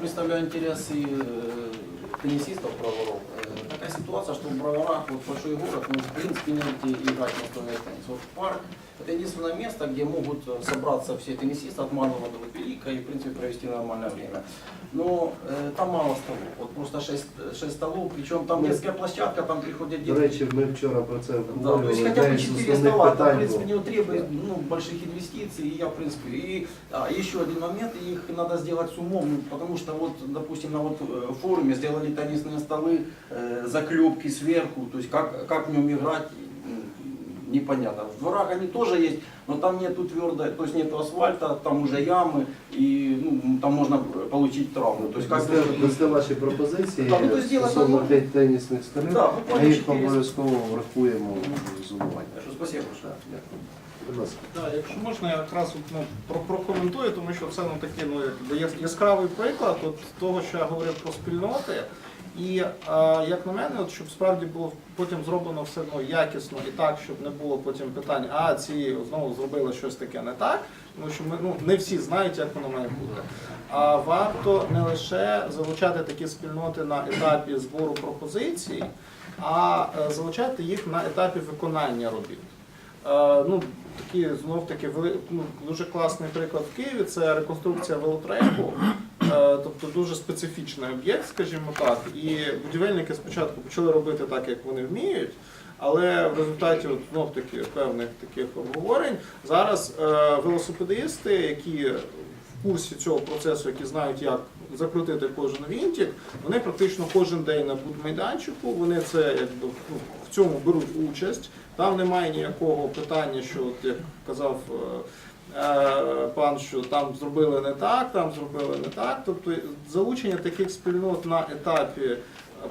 представляю интересы э, теннисистов, броваров. Такая ситуация, что в Броварах вот большой город, ну, в принципе, не идти играть настольный теннис. Вот парк это единственное место, где могут собраться все теннисисты от малого до велика и, в принципе, провести нормальное время. Но э, там мало столов, вот просто 6, столов, причем там Ну, детская площадка, там приходят До дети. речі, ми вчора про це Да, то есть хотя бы Одне із 4 основних стола, это, в принципе, не требует ну, больших инвестиций, и я, в принципе, и а, еще один момент, их надо сделать с умом, ну, потому что вот, допустим, на вот э, форуме сделали теннисные столы, э, заклепки сверху, то есть как, как в нем играть, непонятно. В дворах они тоже есть, но там нету твердой, то есть нету асфальта, там уже ямы, и ну, там можно получить травму. То есть как Дасте- Дасте ваші пропозиції Так, ну, то зробити стосовно одну- те- тенісних столів, Да, ми буквально їх 400. обов'язково врахуємо в зумуванні. Хорошо, Спасибо большое. Так, дякую. Будь ласка. Так, якщо можна, я якраз от, ну, про, прокоментую, тому що це ну, такий ну, якби яс- яскравий приклад от, того, що я говорив про спільноти. І е, як на мене, от, щоб справді було потім зроблено все одно якісно і так, щоб не було потім питань, а ці знову зробили щось таке не так, тому що ми ну, не всі знають, як воно має бути. А варто не лише залучати такі спільноти на етапі збору пропозицій, а е, залучати їх на етапі виконання робіт. Е, ну, такий знов таки ну, дуже класний приклад в Києві це реконструкція велотреку. Е, тобто дуже специфічний об'єкт, скажімо так. І будівельники спочатку почали робити так, як вони вміють. Але в результаті от, знов певних таких обговорень зараз е, велосипедисти, які в курсі цього процесу, які знають, як закрутити кожен вінтик, вони практично кожен день на будмайданчику, вони це якби ну, в цьому беруть участь. Там немає ніякого питання, що от, як казав е, пан, що там зробили не так, там зробили не так. Тобто залучення таких спільнот на етапі е,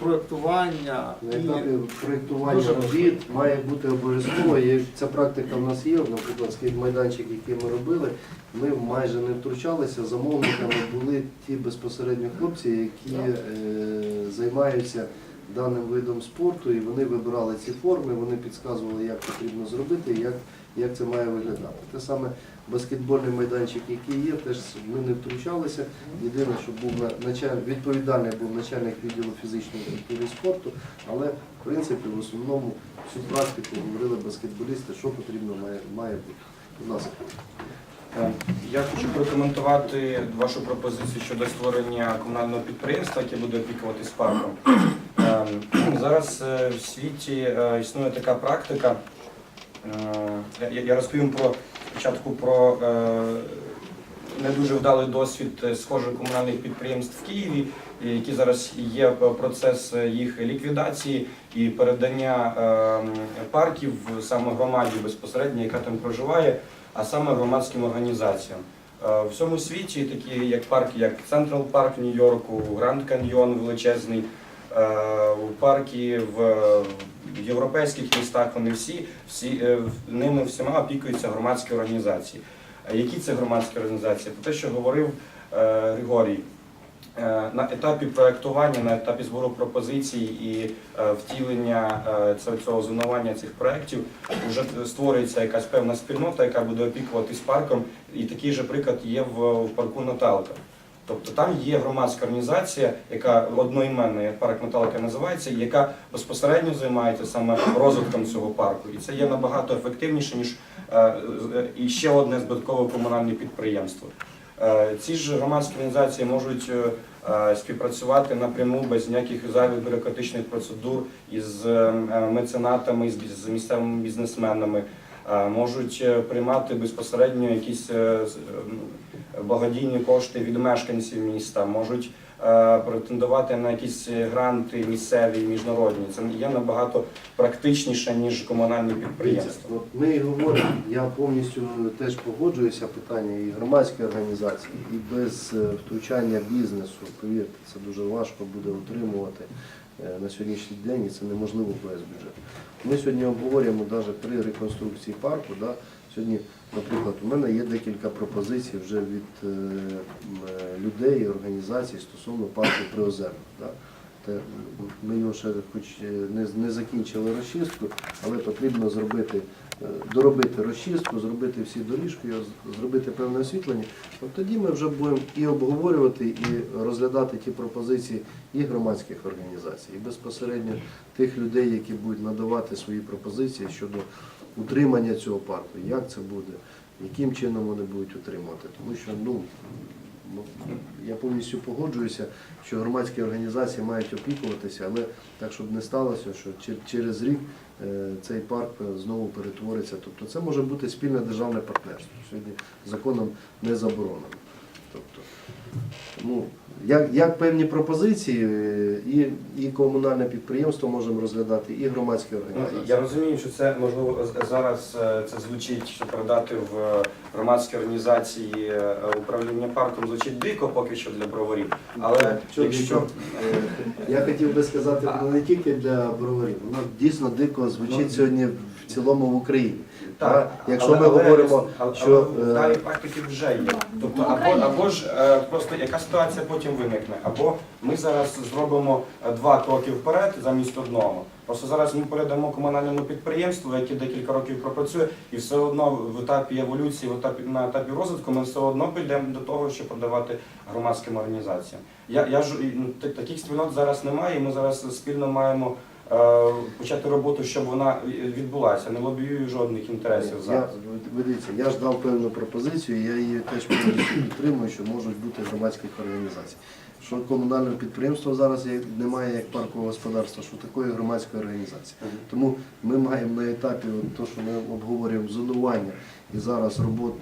проєктування На етапі проєктування робіт має бути обов'язково. І ця практика в нас є. Наприклад, скид майданчик, який ми робили, ми майже не втручалися. Замовниками були ті безпосередньо хлопці, які е, займаються даним видом спорту, і вони вибирали ці форми, вони підказували, як потрібно зробити, як, як це має виглядати. Те саме баскетбольний майданчик, який є, теж ми не втручалися. Єдине, що був на- началь, відповідальний був начальник відділу фізичної культури і спорту, але в принципі в основному всю практику говорили баскетболісти, що потрібно має, має бути. Будь ласка. Е, Я хочу прокоментувати вашу пропозицію щодо створення комунального підприємства, яке буде опікуватись парком. Е, Зараз е, в світі існує така практика. Я розповім про спочатку про е, не дуже вдалий досвід е, схожих комунальних підприємств в Києві, які зараз є е, процес їх ліквідації і передання е, парків саме громаді безпосередньо, яка там проживає а саме громадським організаціям. В всьому світі, такі як парки, як Централ Парк в Нью-Йорку, Гранд Каньйон величезний, парки в європейських містах, вони всі, всі е, ними всіма опікуються громадські організації. Які це громадські організації? Про те, що говорив е, Григорій, Е, на етапі проектування, на етапі збору пропозицій і е, втілення е, цього- зонування цих проєктів вже створюється якась певна спільнота, яка буде опікуватись парком. І такий же приклад є в парку Наталка. Тобто там є громадська організація, яка одноіменна, як парк Наталка називається, яка безпосередньо займається саме розвитком цього парку. І це є набагато ефективніше, ніж е, і ще одне збиткове комунальне підприємство. Е, Ці ж громадські організації можуть е, співпрацювати напряму без ніяких зайвих бюрократичних процедур із меценатами, з місцевими бізнесменами, можуть приймати безпосередньо якісь благодійні кошти від мешканців міста, можуть е, претендувати на якісь гранти місцеві, міжнародні. Це є набагато практичніше ніж комунальні підприємства. Ми говоримо, я повністю теж погоджуюся питання і громадської організації, і без е, втручання бізнесу, повірте, це дуже важко буде утримувати е, на сьогоднішній день, і це неможливо без бюджету. Ми сьогодні обговорюємо навіть при реконструкції парку. Да, Сьогодні, наприклад, у мене є декілька пропозицій вже від е, е, людей і організацій стосовно парку Приозерна. Ми його ще хоч е, не, закінчили розчистку, але потрібно зробити доробити розчистку, зробити всі доріжки, зробити певне освітлення, от тоді ми вже будемо і обговорювати, і розглядати ті пропозиції і громадських організацій, і безпосередньо тих людей, які будуть надавати свої пропозиції щодо утримання цього парку, як це буде, яким чином вони будуть утримувати. Тому що ну, я повністю погоджуюся, що громадські організації мають опікуватися, але так, щоб не сталося, що через рік е, цей парк е, знову перетвориться. Тобто це може бути спільне державне партнерство. Сьогодні законом не заборонено. Тобто, ну, як, як певні пропозиції, і, і комунальне підприємство можемо розглядати, і громадські Ну, організації. Я розумію, що це можливо зараз е, це звучить, що передати в е, громадські організації е, управління парком звучить дико поки що для броварів. Але Чого якщо? Я хотів би сказати, не тільки для броварів, воно дійсно дико звучить Ну, сьогодні в цілому в Україні. Так, Якщо але- ми але- говоримо, але- що але е, в даній практиці вже є. Тобто, або, або ж е, просто яка ситуація потім виникне, або ми зараз зробимо е, два кроки вперед замість одного. Просто зараз ми передамо комунальному підприємству, яке декілька років пропрацює, і все одно в етапі еволюції, в етапі на етапі розвитку, ми все одно підемо до того, щоб продавати громадським організаціям. Я, я ж ну, таких спільнот зараз немає. і Ми зараз спільно маємо е, почати роботу, щоб вона відбулася. Не лобіюю жодних інтересів за ви дивіться, я ж дав певну пропозицію, я її теж підтримую, що можуть бути громадських організацій. Що комунального підприємства зараз немає як паркового господарства, що такої громадської організації. Тому ми маємо на етапі, то, що ми обговорюємо зонування і зараз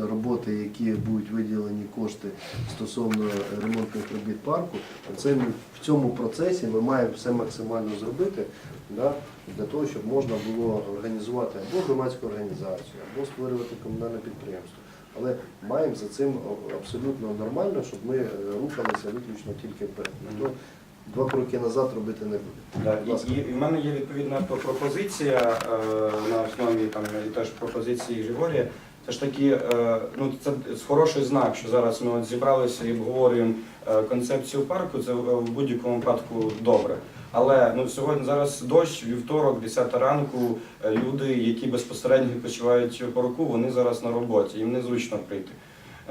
роботи, які будуть виділені кошти стосовно ремонтних робіт парку, це ми в цьому процесі ми маємо все максимально зробити да, для того, щоб можна було організувати або громадську організацію, або створювати комунальне підприємство. Але маємо за цим абсолютно нормально, щоб ми е, рухалися виключно тільки вперед. То два кроки назад робити не буде. Будь і, і, в мене є відповідна пропозиція е, на основі там і теж пропозиції Григорія. Це ж таки, е, ну це хороший знак, що зараз ми от зібралися і обговорюємо е, концепцію парку. Це в будь-якому випадку добре. Але ну сьогодні зараз дощ, вівторок, 10 ранку. е, Люди, які безпосередньо відпочивають в парку, вони зараз на роботі, їм незручно прийти.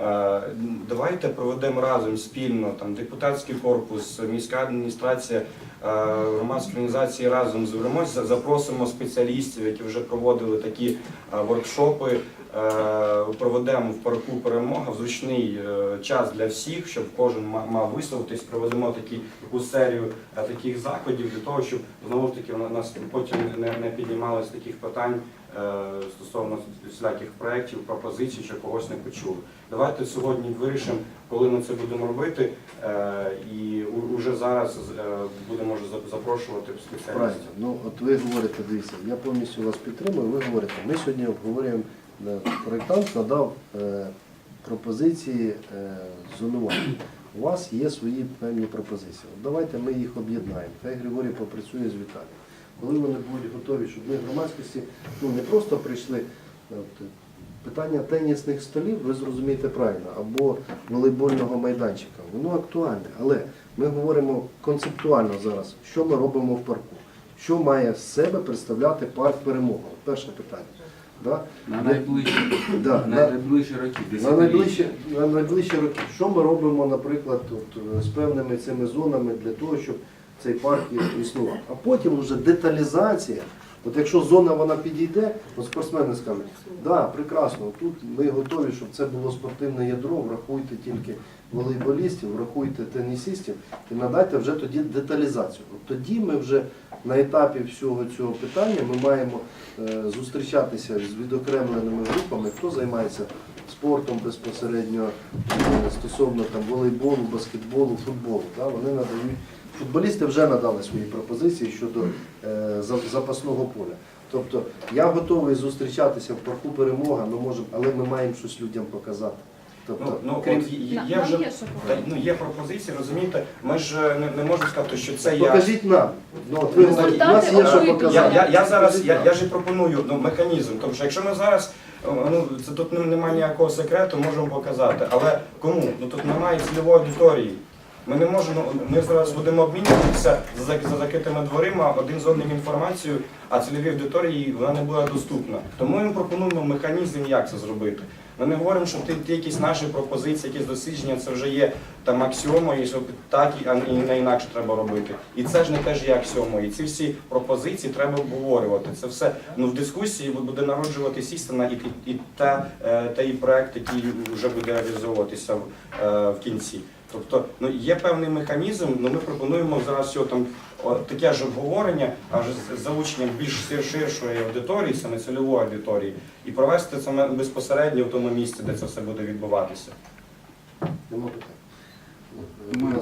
Е, Давайте проведемо разом спільно там депутатський корпус, міська адміністрація, е, громадські організації разом зберемося, запросимо спеціалістів, які вже проводили такі воркшопи. Е, Проведемо в парку перемога в зручний е, час для всіх, щоб кожен ма- мав висловитись. Проведемо такі таку серію е, таких заходів для того, щоб знову ж таки нас потім не, не піднімалось таких питань стосовно всіляких проєктів, пропозицій, що когось не почули. Давайте сьогодні вирішимо, коли ми це будемо робити, і уже зараз будемо вже за- запрошувати Правильно. спеціалістів. Ну от ви говорите, дивіться, я повністю вас підтримую. Ви говорите, ми сьогодні обговорюємо, проєктант надав е, пропозиції е, зонування. У вас є свої певні пропозиції. От давайте ми їх об'єднаємо. Хай Григорій попрацює з Віталієм. Коли вони будуть готові, щоб ми громадськості ну, не просто прийшли. От, питання тенісних столів, ви зрозумієте правильно, або волейбольного майданчика, воно актуальне, але ми говоримо концептуально зараз, що ми робимо в парку, що має з себе представляти парк перемога. Перше питання. Да? На найближчі, Да, на на- найближчі роки, на найближчі, на найближчі роки. Що ми робимо, наприклад, от, е, з певними цими зонами для того, щоб цей парк існував. А потім вже деталізація. От якщо зона вона підійде, от спортсмени скажуть, да, прекрасно, тут ми готові, щоб це було спортивне ядро, врахуйте тільки волейболістів, врахуйте тенісістів і надайте вже тоді деталізацію. От тоді ми вже на етапі всього цього питання ми маємо е, зустрічатися з відокремленими групами, хто займається спортом безпосередньо е, стосовно там волейболу, баскетболу, футболу. Да? Вони надають футболісти вже надали свої пропозиції щодо е, запасного поля. Тобто я готовий зустрічатися в парку перемога, ну може, але ми маємо щось людям показати. Ну, Тобто, ну крім- от є, є нам вже є що та, ну, є пропозиції, розумієте? Ми ж е, не, не можемо сказати, що це я. покажіть нам. Ну, от ви Ну, говорите, у нас є що Результати показати. Я, я, я зараз я, я ж і пропоную ну, механізм. Тому що якщо ми зараз е, ну це тут нем- немає ніякого секрету, можемо показати. Але кому? Ну тут немає цільової аудиторії. Ми не можемо, ми зараз будемо обмінюватися за, за закритими дверима один з одним інформацією, а цільовій аудиторії вона не буде доступна. Тому ми пропонуємо механізм, як це зробити. Ми не говоримо, що ті якісь наші пропозиції, якісь дослідження, це вже є там аксіомою, і так і, а і не інакше треба робити. І це ж не теж є аксіомою. І ці всі пропозиції треба обговорювати. Це все ну в дискусії буде народжуватись істина і, і, і та, е, той проект, який вже буде реалізовуватися в, е, в кінці. Тобто, ну є певний механізм, ну ми пропонуємо зараз його там таке ж обговорення, аж з залученням більш ширшої аудиторії, саме цільової аудиторії, і провести це безпосередньо в тому місці, де це все буде відбуватися. Нема питань. Ми